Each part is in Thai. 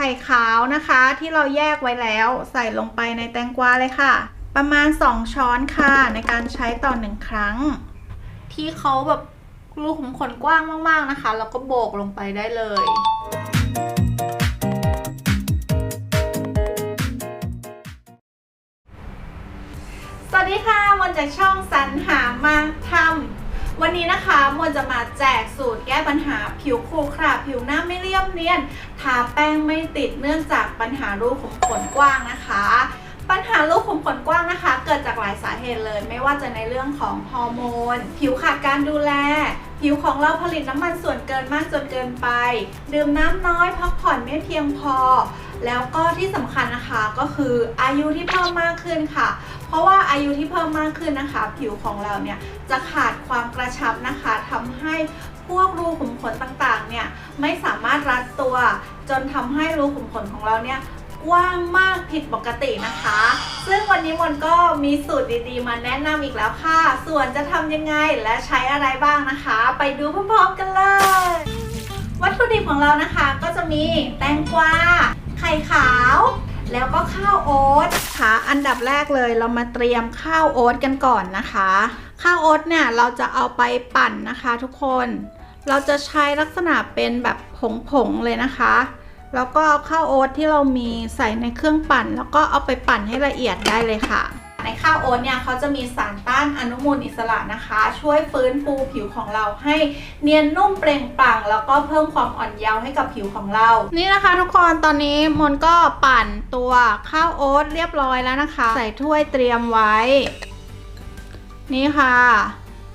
ข่ขาวนะคะ ที่เราแยกไว้แล้วใส่ลงไปในแตงกวาเลยค่ะ ประมาณ 2 ช้อนค่ะ ในการใช้ต่อหนึ่งครั้ง ที่เขาแบบรูขุมขนกว้างมากๆนะคะ แล้วก็โบกลงไปได้เลยสวัสดีค่ะมนจากช่องสรรหามาทำ วันนี้นะคะมนจะมาแจกสูตรแก้ปัญหาผิวขรุขระผิวหน้าไม่เรียบเนียน ทาแป้งไม่ติดเนื่องจากปัญหารูขุมขนกว้างนะคะ ปัญหารูขุมขนกว้างนะคะ เกิดจากหลายสาเหตุเลย ไม่ว่าจะในเรื่องของฮอร์โมน ผิวขาดการดูแล ผิวของเราผลิตน้ำมันส่วนเกินมากจนเกินไป ดื่มน้ำน้อยพักผ่อนไม่เพียงพอ แล้วก็ที่สำคัญนะคะก็คืออายุที่เพิ่มมากขึ้นค่ะ เพราะว่าอายุที่เพิ่มมากขึ้นนะคะ ผิวของเราเนี่ยจะขาดความกระชับนะคะทำให้พวกรูขุมขนต่างๆเนี่ยไม่สามารถรัดตัว จนทำให้รูขุมขนของเราเนี่ยกว้างมากผิดปกตินะคะ ซึ่งวันนี้มนก็มีสูตรดีๆ มาแนะนำอีกแล้วค่ะ ส่วนจะทำยังไงและใช้อะไรบ้างนะคะ ไปดูพร้อมๆกันเลย วัตถุดิบของเรานะคะก็จะมีแตงกวา ไข่ขาว แล้วก็ข้าวโอ๊ตค่ะอันดับแรกเลยเรามาเตรียมข้าวโอ๊ตกันก่อนนะคะ ข้าวโอ๊ตเนี่ยเราจะเอาไปปั่นนะคะทุกคน เราจะใช้ลักษณะเป็นแบบผงๆเลยนะคะแล้วก็เอาข้าวโอ๊ตที่เรามีใส่ในเครื่องปั่น แล้วก็เอาไปปั่นให้ละเอียดได้เลยค่ะ ในข้าวโอ๊ตเนี่ยเขาจะมีสารต้านอนุมูลอิสระนะคะ ช่วยฟื้นฟูผิวของเราให้เนียนนุ่มเปล่งปลั่ง แล้วก็เพิ่มความอ่อนเยาว์ให้กับผิวของเรา นี่นะคะทุกคนตอนนี้มนก็ปั่นตัวข้าวโอ๊ตเรียบร้อยแล้วนะคะ ใส่ถ้วยเตรียมไว้ นี่ค่ะ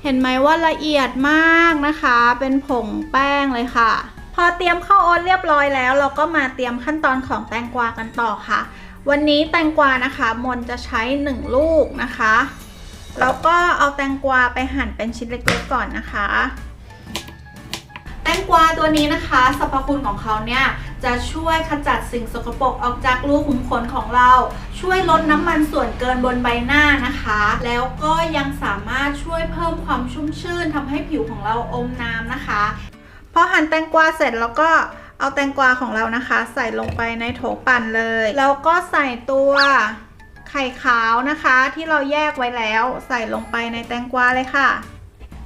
เห็นไหมว่าละเอียดมากนะคะ เป็นผงแป้งเลยค่ะ พอเตรียมข้าวโอ๊ตเรียบร้อยแล้ว เราก็มาเตรียมขั้นตอนของแตงกวากันต่อค่ะ วันนี้แตงกวานะคะมนจะใช้ 1 ลูกนะคะ แล้วก็เอาแตงกวาไปหั่นเป็นชิ้นเล็กๆก่อนนะคะ แตงกวาตัวนี้นะคะสรรพคุณของเขาเนี่ยจะช่วยขจัดสิ่งสกปรกออกจากรูขุมขนของเรา ช่วยลดน้ำมันส่วนเกินบนใบหน้านะคะ แล้วก็ยังสามารถช่วยเพิ่มความชุ่มชื่นทำให้ผิวของเราอมน้ำนะคะ พอหั่นแตงกวาเสร็จแล้วก็ เอาแตงกวาของเรานะคะ ใส่ลงไปในโถปั่นเลย แล้วก็ใส่ตัวไข่ขาวนะคะ ที่เราแยกไว้แล้วใส่ลงไปในแตงกวาเลยค่ะ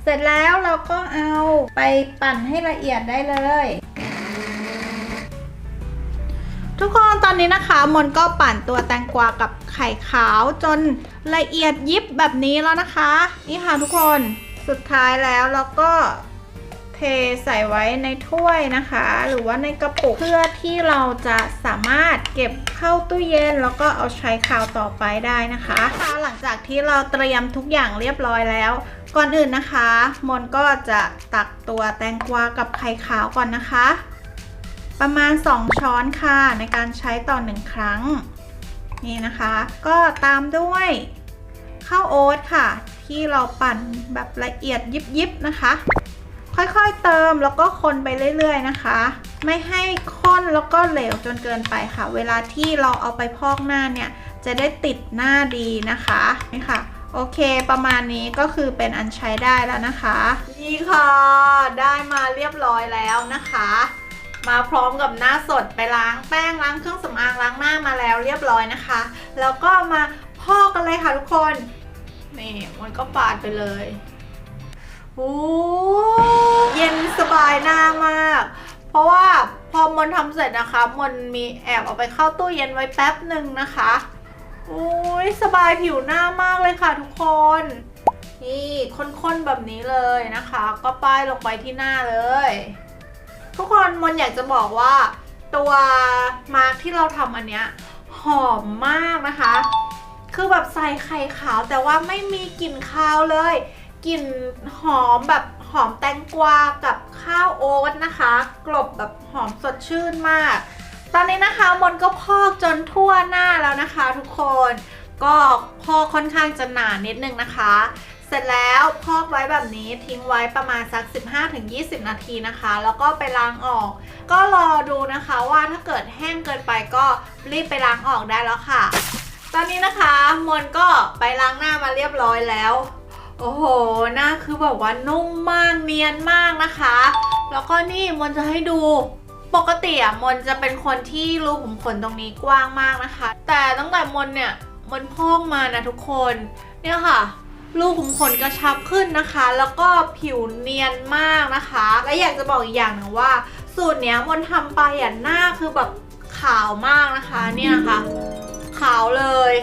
เสร็จแล้วเราก็เอาไปปั่นให้ละเอียดได้เลย ทุกคนตอนนี้นะคะมนก็ปั่นตัวแตงกวากับไข่ขาวจนละเอียดยิบแบบนี้แล้วนะคะ นี่ค่ะทุกคนสุดท้ายแล้วเราก็ เทใส่ไว้ในถ้วยนะคะ หรือว่าในกระปุกเพื่อที่เราจะสามารถเก็บเข้าตู้เย็น แล้วก็เอาใช้คราวต่อไปได้นะคะคะหลังจากที่เราเตรียมทุกอย่างเรียบร้อยแล้ว ก่อนอื่นนะคะ มนก็จะตักตัวแตงกวากับไข่ขาวก่อนนะคะ ประมาณ 2 ช้อนค่ะ ในการใช้ต่อ1ครั้ง นี่นะคะ ก็ตามด้วยข้าวโอ๊ตค่ะ ที่เราปั่นแบบละเอียดยิบๆนะคะ ค่อยๆเติมแล้วก็คนไปเรื่อยๆนะคะ ไม่ให้ข้นแล้วก็เหลวจนเกินไปค่ะ เวลาที่เราเอาไปพอกหน้าเนี่ย จะได้ติดหน้าดีนะคะนี่ค่ะโอเคประมาณนี้ก็คือเป็นอันใช้ได้แล้วนะคะ นี่ค่ะ ได้มาเรียบร้อยแล้วนะคะ มาพร้อมกับหน้าสดไปล้างแป้งล้างเครื่องสำอางล้างหน้ามาแล้วเรียบร้อยนะคะ แล้วก็มาพอกกันเลยค่ะทุกคน นี่มันก็ปาดไปเลยโอ้ เย็นสบายหน้ามาก เพราะว่าพอมนทำเสร็จนะคะมนมีแอบเอาไปเข้าตู้เย็นไว้แป๊บหนึ่งนะคะโอ้ยสบายผิวหน้ามากเลยค่ะทุกคน นี่ข้นๆแบบนี้เลยนะคะ ก็ป้ายลงไปที่หน้าเลย ทุกคนมนอยากจะบอกว่า ตัวมาร์กที่เราทำอันเนี้ยหอมมากนะคะ คือแบบใส่ไข่ขาวแต่ว่าไม่มีกลิ่นคาวเลยกลิ่นหอมแบบ หอมแตงกวากับข้าวโอ๊ตนะคะ กลบแบบหอมสดชื่นมาก ตอนนี้นะคะมนก็พอกจนทั่วหน้าแล้วนะคะทุกคน ก็พอกค่อนข้างจะหนานิดนึงนะคะ เสร็จแล้วพอกไว้แบบนี้ทิ้งไว้ประมาณสัก 15-20 นาทีนะคะ แล้วก็ไปล้างออก ก็รอดูนะคะว่าถ้าเกิดแห้งเกินไปก็รีบไปล้างออกได้แล้วค่ะ ตอนนี้นะคะมนก็ไปล้างหน้ามาเรียบร้อยแล้ว โอ้โห หน้าคือแบบว่านุ่มมากเนียนมากนะคะ แล้วก็นี่มนจะให้ดูปกติอะมนจะเป็นคนที่รูขุมขนตรงนี้กว้างมากนะคะ แต่ตั้งแต่มนเนี่ยมนพอกมานะทุกคน เนี่ยค่ะรูขุมขนกระชับขึ้นนะคะ แล้วก็ผิวเนียนมากนะคะ และอยากจะบอกอีกอย่างหนึงว่า สูตรเนี้ยมนทำไปอะหน้าคือแบบขาวมากนะคะ เนี่ยนะคะ ขาวเลย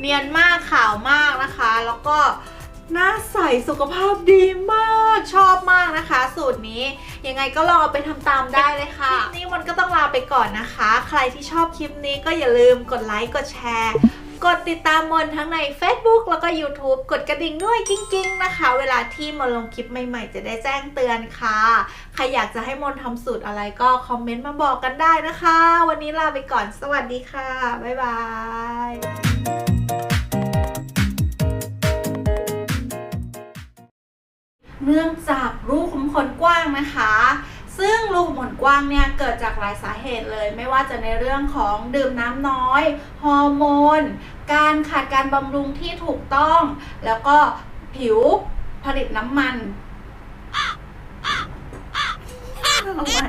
เนียนมากขาวมากนะคะ แล้วก็ หน้าใสสุขภาพดีมากชอบมากนะคะ สูตรนี้ยังไงก็ลองเอาไปทำตามได้เลยค่ะคลิปนี้มันก็ต้องลาไปก่อนนะคะ ใครที่ชอบคลิปนี้ก็อย่าลืมกดไลค์กดแชร์ กดติดตามมนทั้งใน Facebook แล้วก็ YouTube กดกระดิ่งด้วยกิ้งๆนะคะ เวลาที่มนลงคลิปใหม่ๆ จะได้แจ้งเตือนค่ะ ใครอยากจะให้มนทำสูตรอะไรก็คอมเมนต์มาบอกกันได้นะคะ วันนี้ลาไปก่อนสวัสดีค่ะบ๊ายบาย เนื่องจากรูขุมขนกว้างนะคะ ซึ่งรูขุมขนกว้างเนี่ยเกิดจากหลายสาเหตุเลย ไม่ว่าจะในเรื่องของดื่มน้ำน้อย ฮอร์โมน การขาดการบำรุงที่ถูกต้อง แล้วก็ผิวผลิตน้ำมันเอาใหม่